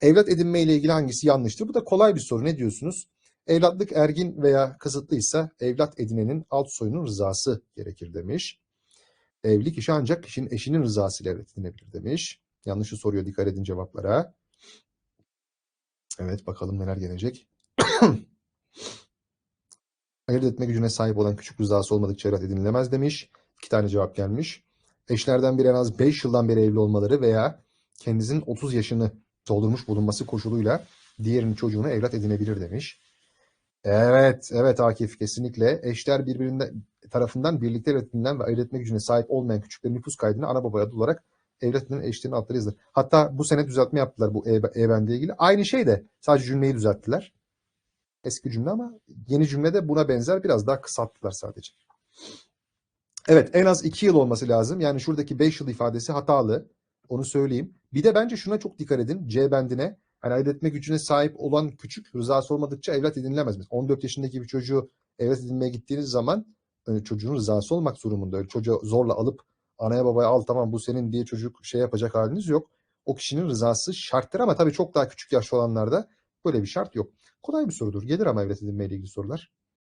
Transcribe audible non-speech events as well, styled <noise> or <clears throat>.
Evlat edinme ile ilgili hangisi yanlıştır? Bu da kolay bir soru. Ne diyorsunuz? Evlatlık ergin veya kısıtlıysa evlat edinenin alt soyunun rızası gerekir demiş. Evlilik işi ancak kişinin eşinin rızası ile evlat edinebilir demiş. Yanlışı soruyor dikkat edin cevaplara. Evet bakalım neler gelecek. <clears throat> Ayırt etme gücüne sahip olan küçük rızası olmadıkça evlat edinilemez demiş. İki tane cevap gelmiş. Eşlerden biri en az 5 yıldan beri evli olmaları veya kendisinin 30 yaşını doldurmuş bulunması koşuluyla diğerinin çocuğunu evlat edinebilir demiş. Evet, evet Akif kesinlikle. Eşler birbirinden tarafından birlikte edinilen ve ayırt etme gücüne sahip olmayan küçüklerin nüfus kaydını ana babaya adı olarak evlat edinen eşlerin adları yazılır. Hatta bu sene düzeltme yaptılar bu e- e-bende ilgili. Aynı şey de sadece cümleyi düzelttiler. Eski cümle ama yeni cümlede buna benzer biraz daha kısalttılar sadece. Evet en az 2 yıl olması lazım. Yani şuradaki 5 yıl ifadesi hatalı. Onu söyleyeyim. Bir de bence şuna çok dikkat edin. C bendine hani ayırt etme gücüne sahip olan küçük rızası olmadıkça evlat edinilemez. Mesela 14 yaşındaki bir çocuğu evlat edinmeye gittiğiniz zaman e, çocuğun rızası olmak durumunda. Öyle çocuğu zorla alıp anaya babaya al tamam bu senin diye çocuk şey yapacak haliniz yok. O kişinin rızası şarttır ama tabii çok daha küçük yaşlı olanlarda böyle bir şart yok. Kolay bir sorudur. Gelir ama evlat edinmeyle ilgili sorular.